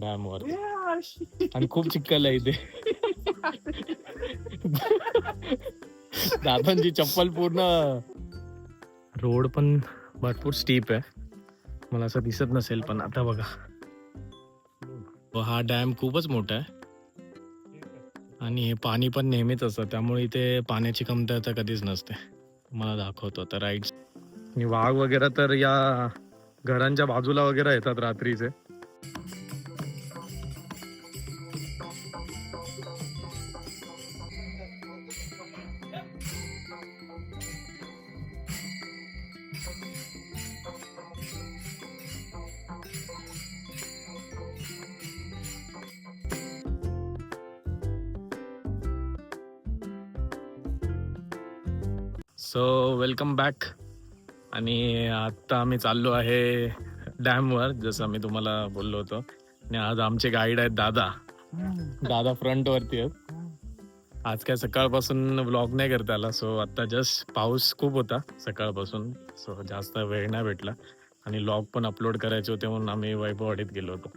Dam वर आणि खूप चिखल आहे इथे. दादांची चप्पल पूर्ण. रोड पण भरपूर स्टीप आहे. मला असं दिसत नसेल पण आता बघा. हा डॅम खूपच मोठा आहे. आणि हे पाणी पण नेहमीच असतं. त्यामुळे इथे पाण्याची कमतरता कधीच नसते. मला दाखवतो आता राईट आणि वाघ वगैरे तर या घरांच्या बाजूला वगैरे येतात रात्रीचे. सो वेलकम बॅक आणि आता आम्ही चाललो आहे डॅमवर जसं मी तुम्हाला बोललो होतो. आणि आज आमचे गाईड आहेत दादा. दादा फ्रंट वरती आहेत. आज काय सकाळपासून व्लॉग नाही करता आला सो आता जस्ट पाऊस खूप होता सकाळपासून. सो जास्त वेळ नाही भेटला. आणि लॉग पण अपलोड करायचे होते म्हणून आम्ही वैभववाडीत गेलो होतो.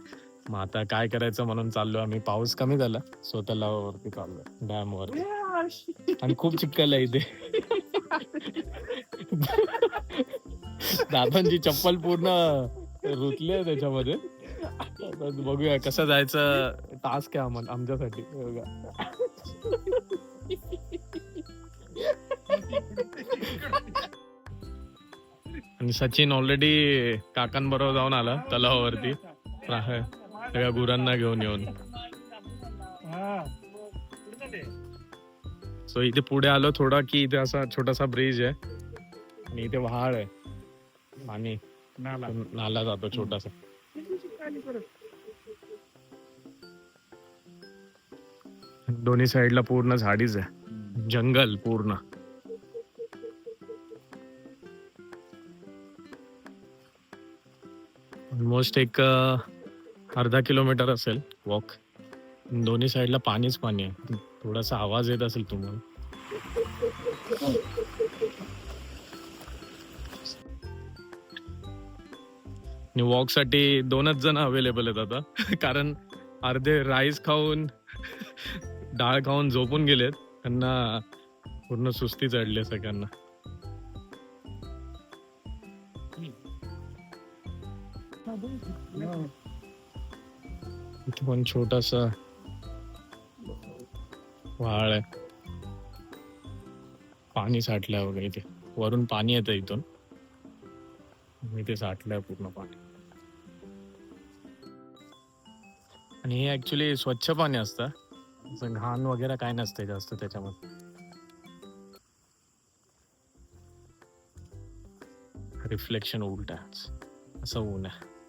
मग आता काय करायचं म्हणून चाललो आम्ही. पाऊस कमी झाला सो तलावावरती चाललो डॅम वरती आणि खूप चिखल आहे इथे. दादांची चप्पल पूर्ण रुतले त्याच्यामध्ये. आता बघूया कसं जायचं टास्क आहे आम्हाला आमच्यासाठी. आणि सचिन ऑलरेडी काकांबरोबर जाऊन आला तलावावरती. सगळ्या गुरांना घेऊन येऊन. सो इथे पुढे आलो थोडा की इथे असा छोटासा ब्रिज आहे. आणि इथे वहाळ आहे. आणि नाला. जातो छोटासा. दोन्ही साईडला पूर्ण झाडीच आहे. जंगल पूर्ण. ऑलमोस्ट एक अर्धा किलोमीटर असेल वॉक दोन्ही साईडला पाणीच पाणी आहे. थोडासा आवाज येत असेल तुम्हाला. आणि वॉकसाठी दोनच जण अवेलेबल आहेत आता. कारण अर्धे राईस खाऊन डाळ खाऊन झोपून गेलेत. त्यांना पूर्ण सुस्ती चढली सगळ्यांना. पण छोटासा व्हाळ आहे पाणी साठलंय वगैरे इथे. वरून पाणी येतं इथून. इथे साठलंय पूर्ण पाणी. आणि हे ऍक्च्युली स्वच्छ पाणी असतं. असं घाण वगैरे काय नसते जास्त त्याच्यामध्ये. रिफ्लेक्शन उलट. आहे असं ऊन आहे.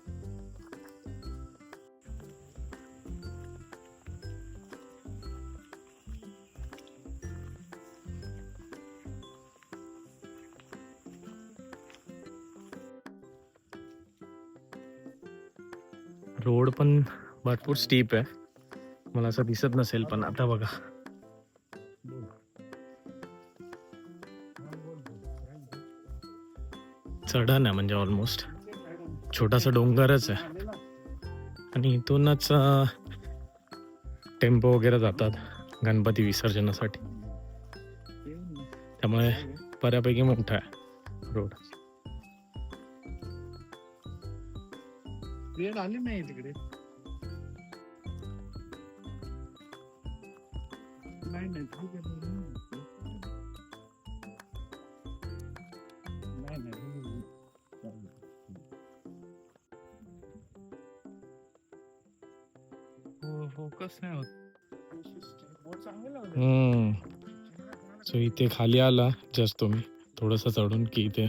रोड पण भरपूर स्टीप आहे. मला असं दिसत नसेल पण आता बघा. चढण आहे म्हणजे ऑलमोस्ट छोटासा डोंगरच आहे. आणि इथूनच टेम्पो वगैरे जातात गणपती विसर्जनासाठी. त्यामुळे बऱ्यापैकी मोठा आहे रोड. वेळ आली नाही तिकडे। नाही नाही ठीक आहे. फोकस नाही होत। सो इथे खाली आला जस्ट तुम्ही थोडंसं चढून की इथे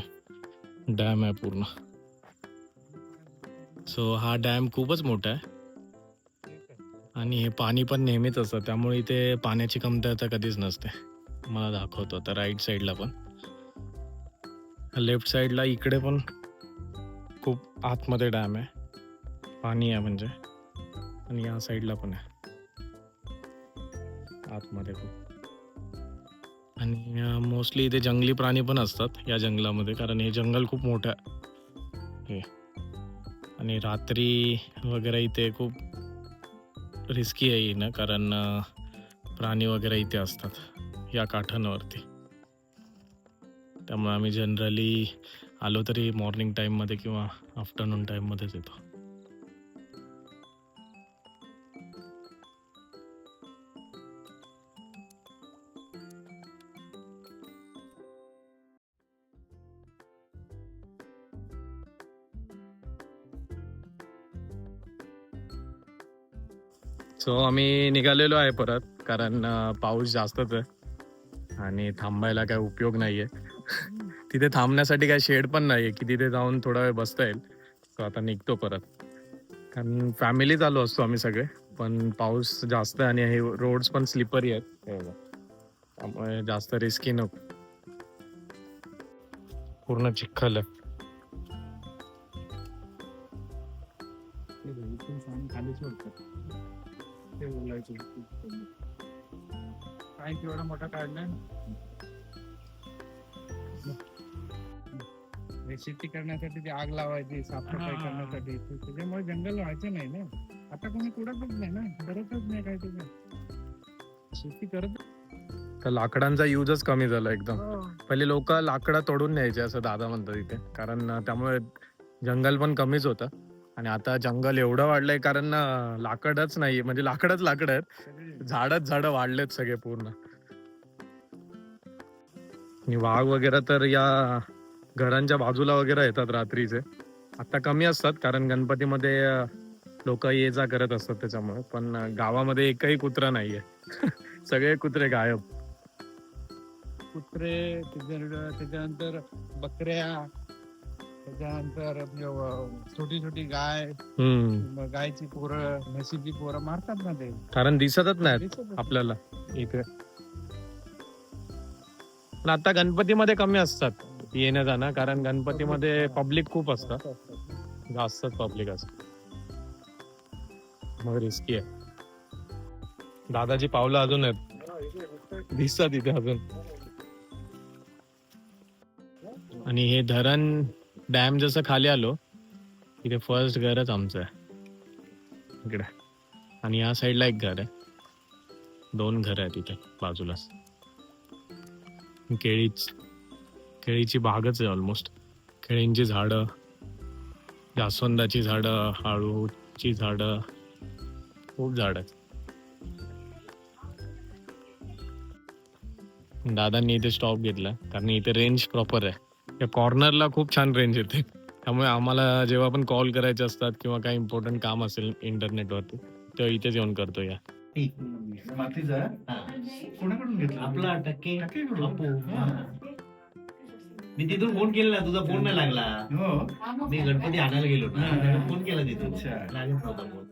डॅम आहे पूर्ण सो हा डॅम खूपच मोठा आहे. आणि हे पाणी पण नेहमीच असतं. त्यामुळे इथे पाण्याची कमतरता कधीच नसते. मला दाखवतो आता राईट साईडला पण. लेफ्ट साईडला इकडे पण खूप आतमध्ये डॅम आहे. पाणी आहे म्हणजे. आणि या साईडला पण आहे. आतमध्ये खूप. आणि मोस्टली इथे जंगली प्राणी पण असतात या जंगलामध्ये. कारण हे जंगल खूप मोठं आहे. हे. आणि रात्री वगैरे इथे खूप रिस्की आहे येणं कारण प्राणी वगैरे इथे असतात या काठांवरती. त्यामुळे आम्ही जनरली आलो तरी मॉर्निंग टाईममध्ये किंवा आफ्टरनून टाईममध्येच येतो. सो आम्ही निघालेलो आहे परत कारण पाऊस जास्तच आहे आणि थांबायला काय उपयोग नाहीये. तिथे थांबण्यासाठी काय शेड पण नाहीये की तिथे जाऊन थोडा वेळ बसता येईल. सो आता निघतो परत. कारण फॅमिली चालू असतो आम्ही सगळे पण पाऊस जास्त आहे आणि हे रोड्स पण स्लिपरी आहेत. हे. त्यामुळे जास्त रिस्की नको. पूर्ण चिखल आहे. काढलाय हे शेती करण्यासाठी ती आग लावायची साफसफाई हा. करण्यासाठी त्याच्यामुळे जंगल व्हायचं नाही ना. आता कोणी कुडतच नाही ना. करतच नाही काय त्याचं शेती करत तर लाकडांचा युजच कमी झाला एकदम. पहिले लोक लाकडं तोडून न्यायचे असं दादा म्हणतात इथे. कारण त्यामुळे जंगल पण कमीच होतं. आणि आता जंगल एवढं वाढलंय कारण लाकडच नाही. म्हणजे लाकडच लाकड आहेत. झाडच झाडं वाढलेत सगळे पूर्ण. आणि वाघ वगैरे तर या घरांच्या बाजूला वगैरे येतात रात्रीचे. आता कमी असतात कारण गणपतीमध्ये लोक ये जा करत असतात त्याच्यामुळे. पण गावामध्ये एकही कुत्रा नाहीये. सगळे कुत्रे गायब. कुत्रे त्याच्यानंतर बकऱ्या त्याच्यानंतर छोटी छोटी गाय गायची पोरं म्हशीची पोरं मारतात ना ते. कारण दिसतच दिसतच आपल्याला इथे. पण आता गणपतीमध्ये कमी असतात येणं जाणं कारण गणपतीमध्ये पब्लिक खूप असतं. जास्तच पब्लिक असत. मग रिस्की आहे. दादाची पावलं अजून आहेत. दिसतात इथे अजून. आणि हे धरण डॅम जसं खाली आलो इथे फर्स्ट घरच आमचं आहे. इकडे. आणि या साईडला एक घर आहे. दोन घर आहेत इथे बाजूलाच. केळीच केळीची बागच आहे ऑलमोस्ट केळींची झाडं जास्वंदाची झाडं हळूची झाडं खूप झाड आहेत. दादांनी इथे स्टॉप घेतला कारण इथे रेंज प्रॉपर आहे. या कॉर्नरला खूप छान रेंज येते. त्यामुळे आम्हाला जेव्हा पण कॉल करायचे असतात किंवा काही इम्पॉर्टंट काम असेल इंटरनेटवरती तेव्हा इथेच येऊन करतो या. मातीचा कोणाकडून घेतला? आपला टक्के टक्केकडून? बापू. मी तिथून फोन केलेला तुझा फोन नाही लागला. हो. मी गणपती आणायला गेलो ना फोन केला तिथून. अच्छा. लागत नव्हता फोन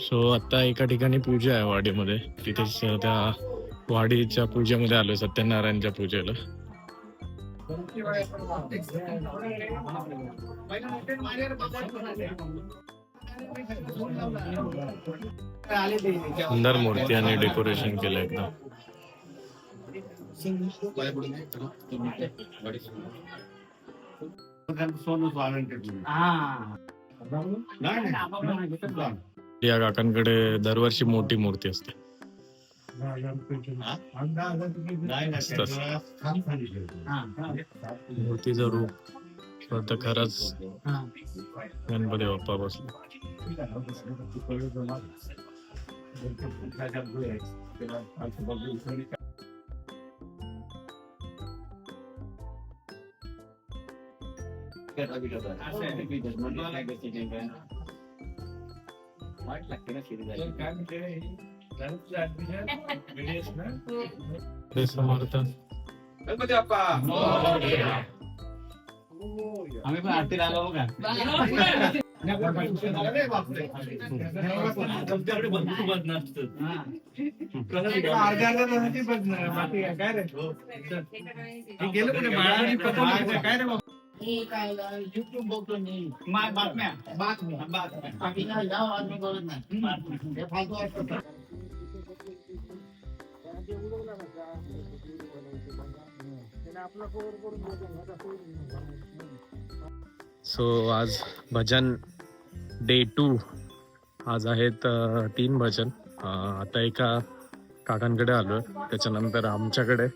सो आता एका ठिकाणी पूजा आहे वाडीमध्ये. तिथेच त्या वाडीच्या पूजेमध्ये आलोय सत्यनारायणच्या पूजेला. सुंदर मूर्ती आणि डेकोरेशन केलं एकदम या काकांकडे दरवर्षी मोठी मूर्ती असते. मूर्तीचं रूप. तर खरंच गणपती बाप्पा बसले. वाट लागते ना शिरी ते समर्थ आम्ही पण आरतीला आलो बघा. तुमच्याकडे बंदूक बंद नसतं. अर्ध्या अर्ध्या तासाची बघ ना, बाकी काय काय रे? हे गेलं कुठे? पकडलं काय रे? हे युट्यूब बघतो मी. बातम्या. बातम्या. बातम्या. बाकी काय जाऊ आम्ही बघत नाही. हे फालतू वाटतं. सो आज भजन डे टू आज आहेत तीन भजन. आता एका काकांकडे आलो त्याच्यानंतर आमच्याकडे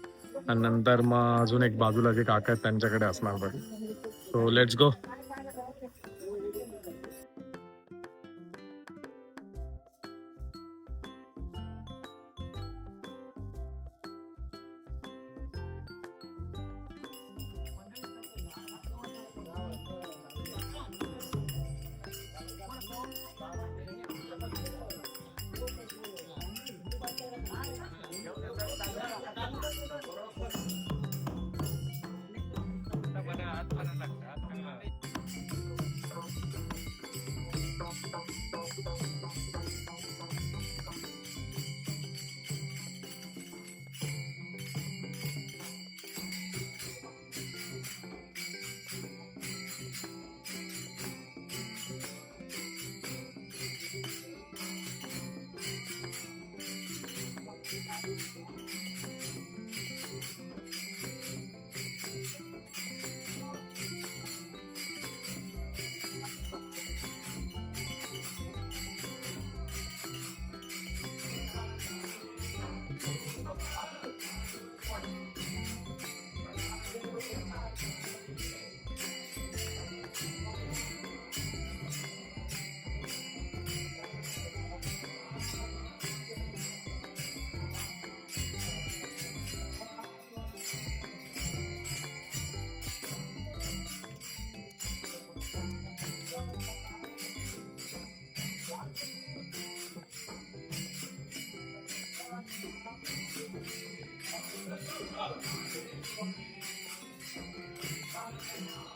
आणि नंतर मग अजून एक बाजूला जे काका आहेत त्यांच्याकडे असणार बघ. So let's go Yeah.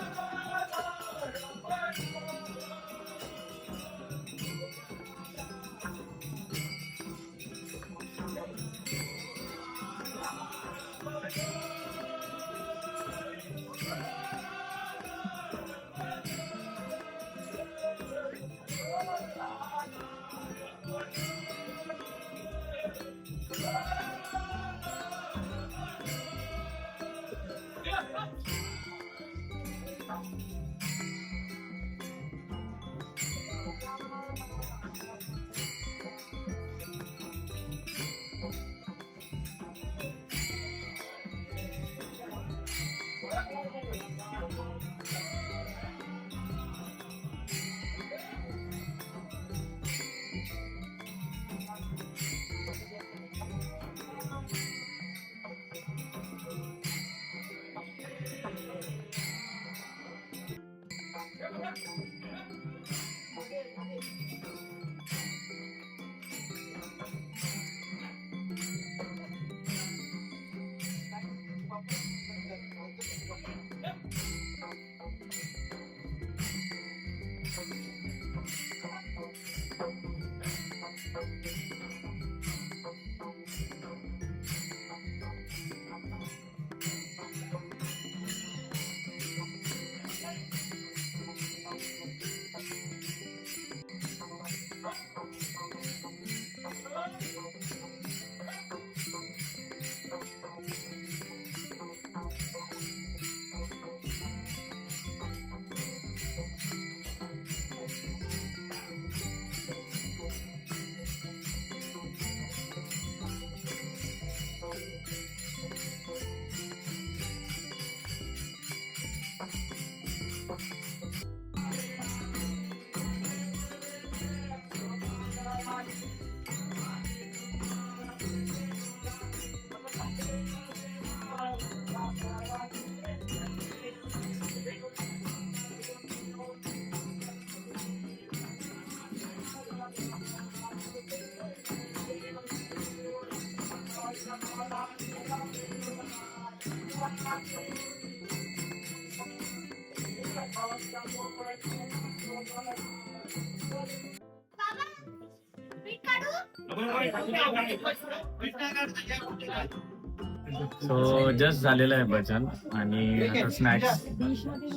So just झालेलं आहे भजन आणि आता स्नॅक्स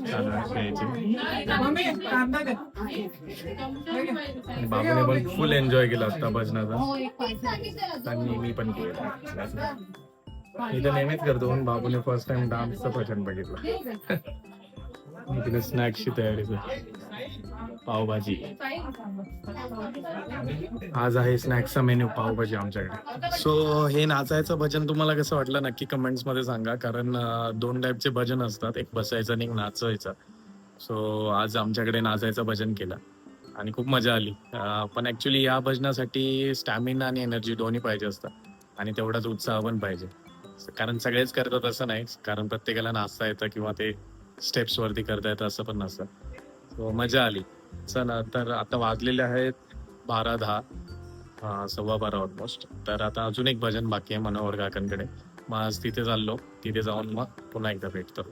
चालू आहे बाबूने पण फुल एन्जॉय केला आता भजनाचा. आणि मी पण केलं. मी तर नेहमीच करतो पण बाबूने फर्स्ट टाइम डान्सचं भजन बघितलं. आणि तिने स्नॅक्सची तयारी केली पावभाजी. आज आहे स्नॅक्सचा मेन्यू पावभाजी आमच्याकडे. सो हे नाचायचं भजन तुम्हाला कसं वाटलं? नक्की कमेंट्समध्ये सांगा. कारण दोन टाईपचे भजन असतात. एक बसायचं आणि एक नाचायचं. सो आज आमच्याकडे नाचायचं भजन केलं. आणि खूप मजा आली. पण ऍक्च्युली या भजनासाठी स्टॅमिना आणि एनर्जी दोन्ही पाहिजे असतात. आणि तेवढाच उत्साह पण पाहिजे. कारण सगळेच करतात असं नाही. कारण प्रत्येकाला नाचता येतं किंवा ते स्टेप्स वरती करता येतं असं पण नसतं. सो मजा आली. चला तर आता वाजलेले आहेत बारा दहा सव्वा बारा ऑलमोस्ट तर आता अजून एक भजन बाकी आहे मनोहर काकांकडे. मग आज तिथे चाललो. तिथे जाऊन मग पुन्हा एकदा भेटतो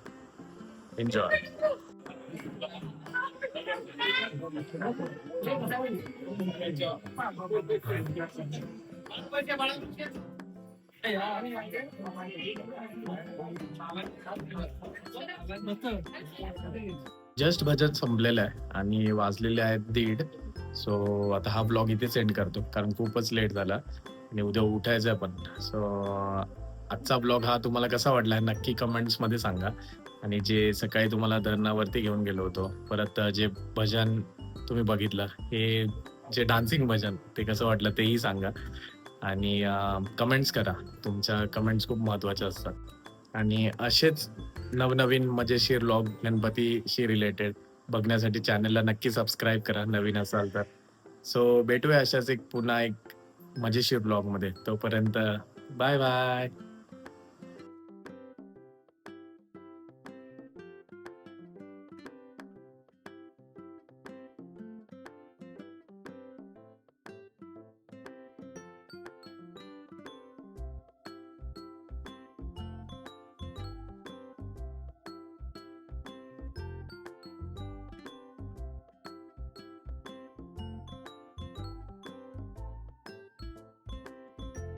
एन्जॉय जस्ट भजन संपलेलं आहे आणि वाजलेले आहेत दीड. सो आता हा ब्लॉग इथे सेंड करतो कारण खूपच लेट झाला आणि उद्या उठायचं पण. सो आजचा ब्लॉग हा तुम्हाला कसा वाटला नक्की कमेंट्समध्ये सांगा. आणि जे सकाळी तुम्हाला धरणावरती घेऊन गेलो होतो परत जे भजन तुम्ही बघितलं हे जे डान्सिंग भजन ते कसं वाटलं तेही सांगा. आणि कमेंट्स करा. तुमच्या कमेंट्स खूप महत्त्वाच्या असतात. आणि असेच नवनवीन मजेशीर लॉग गणपतीशी रिलेटेड बघण्यासाठी चॅनलला नक्की सबस्क्राईब करा नवीन असाल तर. सो भेटूया अशाच एक पुन्हा एक मजेशीर ब्लॉगमध्ये. तोपर्यंत बाय बाय